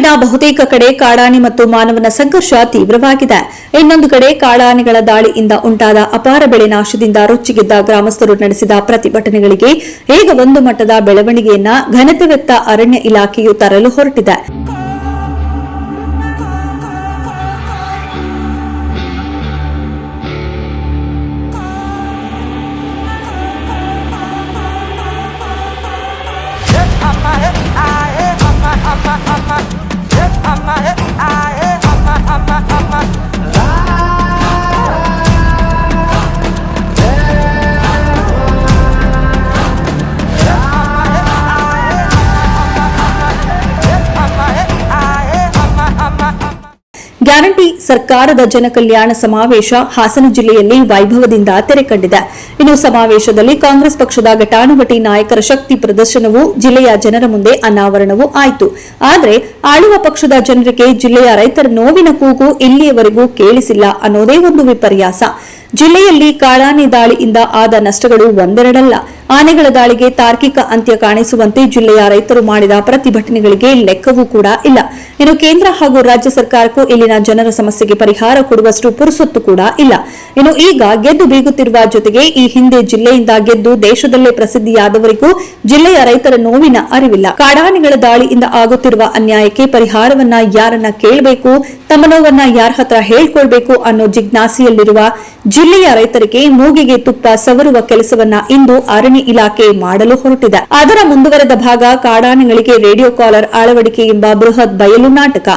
ನಾಡಿನ ಬಹುತೇಕ ಕಡೆ ಕಾಡಾನೆ ಮತ್ತು ಮಾನವನ ಸಂಘರ್ಷ ತೀವ್ರವಾಗಿದೆ. ಇನ್ನೊಂದು ಕಡೆ ಕಾಡಾನೆಗಳ ದಾಳಿಯಿಂದ ಉಂಟಾದ ಅಪಾರ ಬೆಳೆ ನಾಶದಿಂದ ರೊಚ್ಚಿಗೆದ್ದ ಗ್ರಾಮಸ್ಥರು ನಡೆಸಿದ ಪ್ರತಿಭಟನೆಗಳಿಗೆ ಈಗ ಒಂದು ಮಟ್ಟದ ಬೆಳವಣಿಗೆಯನ್ನ ಘನತೆವೆತ್ತ ಅರಣ್ಯ ಇಲಾಖೆಯು ತರಲು ಹೊರಟಿದೆ. ಗ್ಯಾರಂಟಿ ಸರ್ಕಾರದ ಜನಕಲ್ಯಾಣ ಸಮಾವೇಶ ಹಾಸನ ಜಿಲ್ಲೆಯಲ್ಲಿ ವೈಭವದಿಂದ ತೆರೆ ಕಂಡಿದೆ. ಇನ್ನು ಸಮಾವೇಶದಲ್ಲಿ ಕಾಂಗ್ರೆಸ್ ಪಕ್ಷದ ಘಟಾನುಘಟಿ ನಾಯಕರ ಶಕ್ತಿ ಪ್ರದರ್ಶನವು ಜಿಲ್ಲೆಯ ಜನರ ಮುಂದೆ ಅನಾವರಣವೂ ಆಯಿತು. ಆದರೆ ಆಳುವ ಪಕ್ಷದ ಜನರಿಗೆ ಜಿಲ್ಲೆಯ ರೈತರ ನೋವಿನ ಕೂಗು ಇಲ್ಲಿಯವರೆಗೂ ಕೇಳಿಸಿಲ್ಲ ಅನ್ನೋದೇ ಒಂದು ವಿಪರ್ಯಾಸ. ಜಿಲ್ಲೆಯಲ್ಲಿ ಕಾಡಾನೆ ದಾಳಿಯಿಂದ ಆದ ನಷ್ಟಗಳು ಒಂದೆರಡಲ್ಲ. ಆನೆಗಳ ದಾಳಿಗೆ ತಾರ್ಕಿಕ ಅಂತ್ಯ ಕಾಣಿಸುವಂತೆ ಜಿಲ್ಲೆಯ ರೈತರು ಮಾಡಿದ ಪ್ರತಿಭಟನೆಗಳಿಗೆ ಲೆಕ್ಕವೂ ಕೂಡ ಇಲ್ಲ. ಇನ್ನು ಕೇಂದ್ರ ಹಾಗೂ ರಾಜ್ಯ ಸರ್ಕಾರಕ್ಕೂ ಇಲ್ಲಿನ ಜನರ ಸಮಸ್ಯೆಗೆ ಪರಿಹಾರ ಕೊಡುವಷ್ಟು ಪುರುಸೊತ್ತು ಕೂಡ ಇಲ್ಲ. ಇನ್ನು ಈಗ ಗೆದ್ದು ಬೀಗುತ್ತಿರುವ ಜೊತೆಗೆ ಈ ಹಿಂದೆ ಜಿಲ್ಲೆಯಿಂದ ಗೆದ್ದು ದೇಶದಲ್ಲೇ ಪ್ರಸಿದ್ಧಿಯಾದವರಿಗೂ ಜಿಲ್ಲೆಯ ರೈತರ ನೋವಿನ ಅರಿವಿಲ್ಲ. ಕಾಡಾನೆಗಳ ದಾಳಿಯಿಂದ ಆಗುತ್ತಿರುವ ಅನ್ಯಾಯಕ್ಕೆ ಪರಿಹಾರವನ್ನ ಯಾರನ್ನ ಕೇಳಬೇಕು, ತಮ್ಮ ನೋವನ್ನ ಯಾರ ಹತ್ರ ಹೇಳ್ಕೊಳ್ಬೇಕು ಅನ್ನೋ ಜಿಜ್ಞಾಸೆಯಲ್ಲಿರುವ ಜಿಲ್ಲೆಯ ರೈತರಿಗೆ ಮೂಗಿಗೆ ತುಪ್ಪ ಸವರುವ ಕೆಲಸವನ್ನ ಇಂದು ಅರಣ್ಯ ಇಲಾಖೆ ಮಾಡಲು ಹೊರಟಿದೆ. ಅದರ ಮುಂದುವರೆದ ಭಾಗ ಕಾಡಾನೆಗಳಿಗೆ ರೇಡಿಯೋ ಕಾಲರ್ ಅಳವಡಿಕೆ ಎಂಬ ಬೃಹತ್ ಬಯಲು கர்நாடகா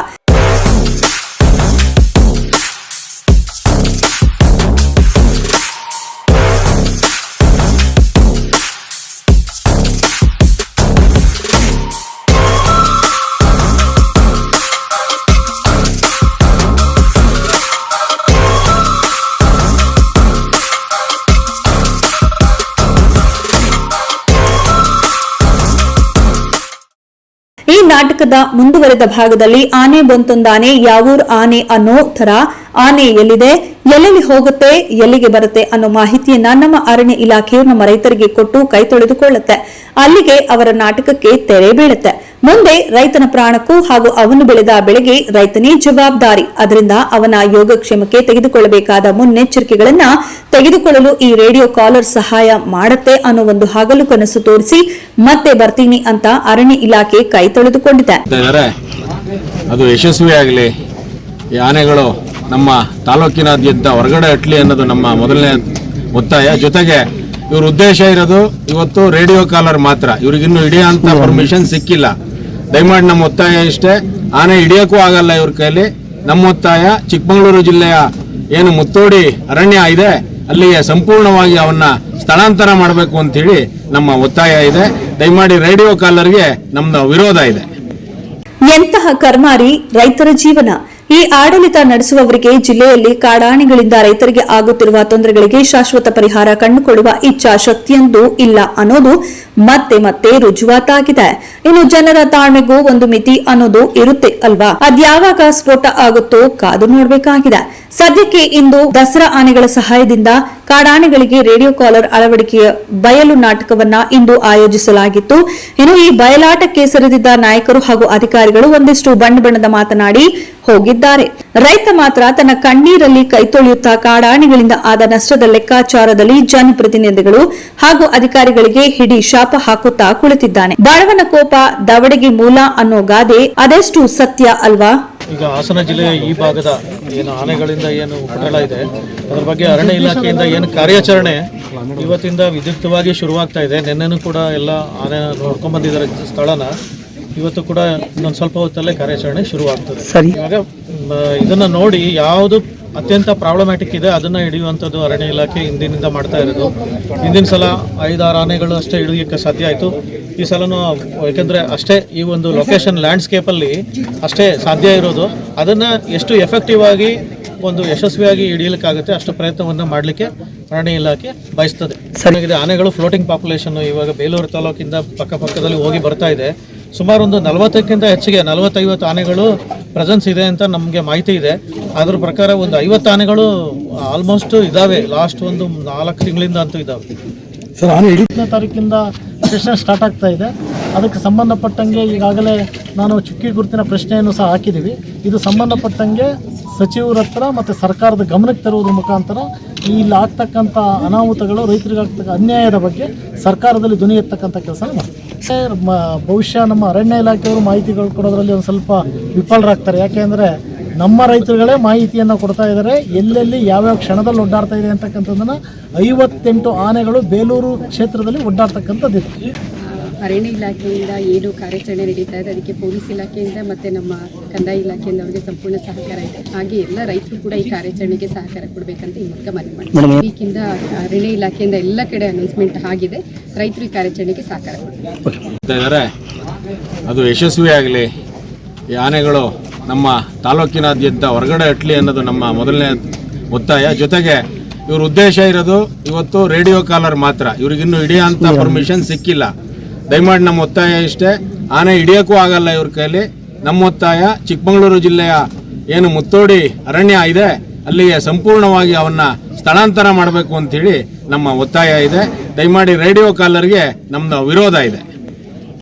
ಈ ನಾಟಕದ ಮುಂದುವರೆದ ಭಾಗದಲ್ಲಿ ಆನೆ ಬಂತೊಂದಾನೆ ಯಾವೂರ್ ಆನೆ ಅನ್ನೋ ಥರ ಆನೆ ಎಲ್ಲಿದೆ? ಎಲ್ಲೆಲ್ಲಿ ಹೋಗುತ್ತೆ? ಎಲ್ಲಿಗೆ ಬರುತ್ತೆ ಅನ್ನೋ ಮಾಹಿತಿಯನ್ನ ನಮ್ಮ ಅರಣ್ಯ ಇಲಾಖೆಯು ನಮ್ಮ ರೈತರಿಗೆ ಕೊಟ್ಟು ಕೈ ತೊಳೆದುಕೊಳ್ಳುತ್ತೆ. ಅಲ್ಲಿಗೆ ಅವರ ನಾಟಕಕ್ಕೆ ತೆರೆ ಬೀಳುತ್ತೆ. ಮುಂದೆ ರೈತನ ಪ್ರಾಣಕ್ಕೂ ಹಾಗೂ ಅವನು ಬೆಳೆದ ಬೆಳೆಗೆ ರೈತನೇ ಜವಾಬ್ದಾರಿ. ಅದರಿಂದ ಅವನ ಯೋಗಕ್ಷೇಮಕ್ಕೆ ತೆಗೆದುಕೊಳ್ಳಬೇಕಾದ ಮುನ್ನೆಚ್ಚರಿಕೆಗಳನ್ನ ತೆಗೆದುಕೊಳ್ಳಲು ಈ ರೇಡಿಯೋ ಕಾಲರ್ ಸಹಾಯ ಮಾಡುತ್ತೆ ಅನ್ನೋ ಒಂದು ಹಗಲು ಕನಸು ತೋರಿಸಿ ಮತ್ತೆ ಬರ್ತೀನಿ ಅಂತ ಅರಣ್ಯ ಇಲಾಖೆ ಕೈ ತೊಳೆದುಕೊಂಡಿದೆ. ಅದು ಯಶಸ್ವಿಯಾಗಲಿ. ಆನೆಗಳು ನಮ್ಮ ತಾಲೂಕಿನಾದ್ಯಂತ ಹೊರಗಡೆ ಅಟ್ಲಿ ಅನ್ನೋದು ನಮ್ಮ ಮೊದಲನೇ ಒತ್ತಾಯ. ಜೊತೆಗೆ ಇವ್ರ ಉದ್ದೇಶ ಇರೋದು ಇವತ್ತು ರೇಡಿಯೋ ಕಾಲರ್ ಮಾತ್ರ. ಇವ್ರಿಗಿನ್ನೂ ಅಂತ ಪರ್ಮಿಷನ್ ಸಿಕ್ಕಿಲ್ಲ. ದಯಮಾಡಿ ನಮ್ಮ ಒತ್ತಾಯ ಇಷ್ಟೇ. ಆನೆ ಹಿಡಿಯೋಕ್ಕೂ ಆಗಲ್ಲ ಇವ್ರ ಕೈಲಿ. ನಮ್ಮ ಒತ್ತಾಯ, ಚಿಕ್ಕಮಗಳೂರು ಜಿಲ್ಲೆಯ ಏನು ಮುತ್ತೋಡಿ ಅರಣ್ಯ ಇದೆ, ಅಲ್ಲಿಗೆ ಸಂಪೂರ್ಣವಾಗಿ ಅವನ್ನ ಸ್ಥಳಾಂತರ ಮಾಡಬೇಕು ಅಂತೇಳಿ ನಮ್ಮ ಒತ್ತಾಯ ಇದೆ. ದಯಮಾಡಿ ರೇಡಿಯೋ ಕಾಲರ್ಗೆ ನಮ್ಮ ವಿರೋಧ ಇದೆ. ಎಂತಹ ಕರ್ಮಾರಿ ರೈತರ ಜೀವನ? ಈ ಆಡಳಿತ ನಡೆಸುವವರಿಗೆ ಜಿಲ್ಲೆಯಲ್ಲಿ ಕಾಡಾನೆಗಳಿಂದ ರೈತರಿಗೆ ಆಗುತ್ತಿರುವ ತೊಂದರೆಗಳಿಗೆ ಶಾಶ್ವತ ಪರಿಹಾರ ಕಂಡುಕೊಳ್ಳುವ ಇಚ್ಛಾಶಕ್ತಿಯೊಂದು ಇಲ್ಲ ಅನ್ನೋದು ಮತ್ತೆ ಮತ್ತೆ ರುಜುವಾತಾಗಿದೆ. ಇನ್ನು ಜನರ ತಾಳ್ಮೆಗೂ ಒಂದು ಮಿತಿ ಅನ್ನೋದು ಇರುತ್ತೆ ಅಲ್ವಾ? ಅದ್ಯಾವಾಗ ಸ್ಫೋಟ ಆಗುತ್ತೋ ಕಾದು ನೋಡಬೇಕಾಗಿದೆ. ಸದ್ಯಕ್ಕೆ ಇಂದು ದಸರಾ ಆನೆಗಳ ಸಹಾಯದಿಂದ ಕಾಡಾನೆಗಳಿಗೆ ರೇಡಿಯೋ ಕಾಲರ್ ಅಳವಡಿಕೆಯ ಬಯಲು ನಾಟಕವನ್ನ ಇಂದು ಆಯೋಜಿಸಲಾಗಿತ್ತು. ಇನ್ನು ಈ ಬಯಲಾಟಕ್ಕೆ ಸರಿದಿದ್ದ ನಾಯಕರು ಹಾಗೂ ಅಧಿಕಾರಿಗಳು ಒಂದಿಷ್ಟು ಬಣ್ಣ ಬಣ್ಣದ ಮಾತನಾಡಿ ಹೋಗಿದ್ದಾರೆ. ರೈತ ಮಾತ್ರ ತನ್ನ ಕಣ್ಣೀರಲ್ಲಿ ಕೈತೊಳೆಯುತ್ತಾ ಕಾಡಾನೆಗಳಿಂದ ಆದ ನಷ್ಟದ ಲೆಕ್ಕಾಚಾರದಲ್ಲಿ ಜನಪ್ರತಿನಿಧಿಗಳು ಹಾಗೂ ಅಧಿಕಾರಿಗಳಿಗೆ ಹಿಡಿ ಶಾಪ ಹಾಕುತ್ತಾ ಕುಳಿತಿದ್ದಾನೆ. ಬಾಳವನ ಕೋಪ ದವಡೆಗೆ ಮೂಲ ಅನ್ನೋ ಗಾದೆ ಅದೆಷ್ಟು ಸತ್ಯ ಅಲ್ವಾ? ಈಗ ಹಾಸನ ಜಿಲ್ಲೆಯ ಈ ಭಾಗದ ಏನು ಆನೆಗಳಿಂದ ಏನು ಉಪಟಳ ಇದೆ, ಅದರ ಬಗ್ಗೆ ಅರಣ್ಯ ಇಲಾಖೆಯಿಂದ ಏನು ಕಾರ್ಯಾಚರಣೆ ಇವತ್ತಿಂದ ವಿದ್ಯುಕ್ತವಾಗಿ ಶುರುವಾಗ್ತಾ ಇದೆ. ನಿನ್ನೆನೂ ಕೂಡ ಎಲ್ಲ ಆನೆ ನೋಡ್ಕೊಂಡ್ಬಂದಿದ್ದಾರೆ ಸ್ಥಳನ. ಇವತ್ತು ಕೂಡ ಇನ್ನೊಂದು ಸ್ವಲ್ಪ ಹೊತ್ತಲ್ಲೇ ಕಾರ್ಯಾಚರಣೆ ಶುರುವಾಗ್ತದೆ. ಇವಾಗ ಈಗ ಇದನ್ನ ನೋಡಿ ಯಾವುದು ಅತ್ಯಂತ ಪ್ರಾಬ್ಲಮ್ಯಾಟಿಕ್ ಇದೆ ಅದನ್ನ ಹಿಡಿಯುವಂಥದ್ದು ಅರಣ್ಯ ಇಲಾಖೆ ಹಿಂದಿನಿಂದ ಮಾಡ್ತಾ ಇರೋದು. ಹಿಂದಿನ ಸಲ ಐದಾರು ಆನೆಗಳು ಅಷ್ಟೇ ಹಿಡಿಯೋಕ್ಕೆ ಸಾಧ್ಯ ಆಯಿತು. ಈ ಸಲನೂ ಯಾಕೆಂದರೆ ಅಷ್ಟೇ ಈ ಒಂದು ಲೊಕೇಶನ್ ಲ್ಯಾಂಡ್ಸ್ಕೇಪಲ್ಲಿ ಅಷ್ಟೇ ಸಾಧ್ಯ ಇರೋದು. ಅದನ್ನು ಎಷ್ಟು ಎಫೆಕ್ಟಿವ್ ಆಗಿ ಒಂದು ಯಶಸ್ವಿಯಾಗಿ ಹಿಡಿಯಲಿಕ್ಕಾಗುತ್ತೆ ಅಷ್ಟು ಪ್ರಯತ್ನವನ್ನು ಮಾಡಲಿಕ್ಕೆ ಅರಣ್ಯ ಇಲಾಖೆ ಬಯಸ್ತದೆ. ಆನೆಗಳು ಫ್ಲೋಟಿಂಗ್ ಪಾಪ್ಯುಲೇಷನ್ ಇವಾಗ ಬೇಲೂರು ತಾಲೂಕಿಂದ ಪಕ್ಕಪಕ್ಕದಲ್ಲಿ ಹೋಗಿ ಬರ್ತಾ ಇದೆ. ಸುಮಾರು ಒಂದು ನಲವತ್ತಕ್ಕಿಂತ ಹೆಚ್ಚಿಗೆ ನಲವತ್ತೈವತ್ತು ಆನೆಗಳು ಪ್ರೆಸೆನ್ಸ್ ಇದೆ ಅಂತ ನಮಗೆ ಮಾಹಿತಿ ಇದೆ. ಅದ್ರ ಪ್ರಕಾರ ಒಂದು ಐವತ್ತು ಆನೆಗಳು ಆಲ್ಮೋಸ್ಟ್ ಇದಾವೆ. ಲಾಸ್ಟ್ ಒಂದು ನಾಲ್ಕು ತಿಂಗಳಿಂದ ಅಂತೂ ಇದಾವೆ. ಹತ್ತನೇ ತಾರೀಕಿಂದ ಸೆಷನ್ ಸ್ಟಾರ್ಟ್ ಆಗ್ತಾ ಇದೆ. ಅದಕ್ಕೆ ಸಂಬಂಧಪಟ್ಟಂಗೆ ಈಗಾಗಲೇ ನಾನು ಚುಕ್ಕಿ ಗುರುತಿನ ಪ್ರಶ್ನೆಯನ್ನು ಸಹ ಹಾಕಿದ್ದೀವಿ. ಇದು ಸಂಬಂಧಪಟ್ಟಂಗೆ ಸಚಿವರ ಹತ್ರ ಮತ್ತು ಸರ್ಕಾರದ ಗಮನಕ್ಕೆ ತರುವುದರ ಮುಖಾಂತರ ಇಲ್ಲಿ ಆಗ್ತಕ್ಕಂಥ ಅನಾಹುತಗಳು ರೈತರಿಗೆ ಆಗ್ತಕ್ಕಂಥ ಅನ್ಯಾಯದ ಬಗ್ಗೆ ಸರ್ಕಾರದಲ್ಲಿ ಧ್ವನಿ ಎತ್ತಕ್ಕಂಥ ಕೆಲಸ ಮಾಡ್ತೀವಿ. ಸರ್ ಬಹುಶಃ ನಮ್ಮ ಅರಣ್ಯ ಇಲಾಖೆಯವರು ಮಾಹಿತಿಗಳು ಕೊಡೋದ್ರಲ್ಲಿ ಒಂದು ಸ್ವಲ್ಪ ವಿಫಲರಾಗ್ತಾರೆ. ಯಾಕೆಂದರೆ ನಮ್ಮ ರೈತರುಗಳೇ ಮಾಹಿತಿಯನ್ನು ಕೊಡ್ತಾ ಇದ್ದಾರೆ ಎಲ್ಲೆಲ್ಲಿ ಯಾವ್ಯಾವ ಕ್ಷಣದಲ್ಲಿ ಒಡ್ಡಾಡ್ತಾ ಇದೆ ಅಂತಕ್ಕಂಥದ್ದನ್ನು ಐವತ್ತೆಂಟು ಆನೆಗಳು ಬೇಲೂರು ಕ್ಷೇತ್ರದಲ್ಲಿ ಒಡ್ಡಾಡ್ತಕ್ಕಂಥದ್ದು ಇದೆ ಅರಣ್ಯ ಇಲಾಖೆಯಿಂದ ಏನು ಕಾರ್ಯಾಚರಣೆ ನಡೀತಾ ಇದೆ ಅದಕ್ಕೆ ಪೊಲೀಸ್ ಇಲಾಖೆಯಿಂದ ಮತ್ತು ನಮ್ಮ ಕಂದಾಯ ಇಲಾಖೆಯಿಂದ ಅವರಿಗೆ ಸಂಪೂರ್ಣ ಸಹಕಾರ ಇದೆ. ಹಾಗೆ ಎಲ್ಲ ರೈತರು ಕೂಡ ಈ ಕಾರ್ಯಾಚರಣೆಗೆ ಸಹಕಾರ ಕೊಡಬೇಕಂತ ಈ ಮೂಲಕ ಮನವಿ ವೀಕಿಂದ ಅರಣ್ಯ ಇಲಾಖೆಯಿಂದ ಎಲ್ಲ ಕಡೆ ಅನೌನ್ಸ್ಮೆಂಟ್ ಆಗಿದೆ. ರೈತರು ಈ ಕಾರ್ಯಾಚರಣೆಗೆ ಸಹಕಾರ ಇದ್ದಾರೆ ಅದು ಯಶಸ್ವಿ ಆಗಲಿ ಈ ಆನೆಗಳು ನಮ್ಮ ತಾಲೂಕಿನಾದ್ಯಂತ ಹೊರಗಡೆ ಅಟ್ಲಿ ಅನ್ನೋದು ನಮ್ಮ ಮೊದಲನೇ ಒತ್ತಾಯ. ಜೊತೆಗೆ ಇವ್ರ ಉದ್ದೇಶ ಇರೋದು ಇವತ್ತು ರೇಡಿಯೋ ಕಾಲರ್ ಮಾತ್ರ. ಇವ್ರಿಗಿನ್ನೂ ಅಂತ ಪರ್ಮಿಷನ್ ಸಿಕ್ಕಿಲ್ಲ. ದಯಮಾಡಿ ನಮ್ಮ ಒತ್ತಾಯ ಇಷ್ಟೇ. ಆನೆ ಹಿಡಿಯೋಕ್ಕೂ ಆಗಲ್ಲ ಇವ್ರ ಕೈಲಿ. ನಮ್ಮ ಒತ್ತಾಯ ಚಿಕ್ಕಮಗಳೂರು ಜಿಲ್ಲೆಯ ಏನು ಮುತ್ತೋಡಿ ಅರಣ್ಯ ಇದೆ, ಅಲ್ಲಿಗೆ ಸಂಪೂರ್ಣವಾಗಿ ಅವನ್ನ ಸ್ಥಳಾಂತರ ಮಾಡಬೇಕು ಅಂತೇಳಿ ನಮ್ಮ ಒತ್ತಾಯ ಇದೆ. ದಯಮಾಡಿ ರೇಡಿಯೋ ಕಾಲರ್ಗೆ ನಮ್ಮದು ವಿರೋಧ ಇದೆ.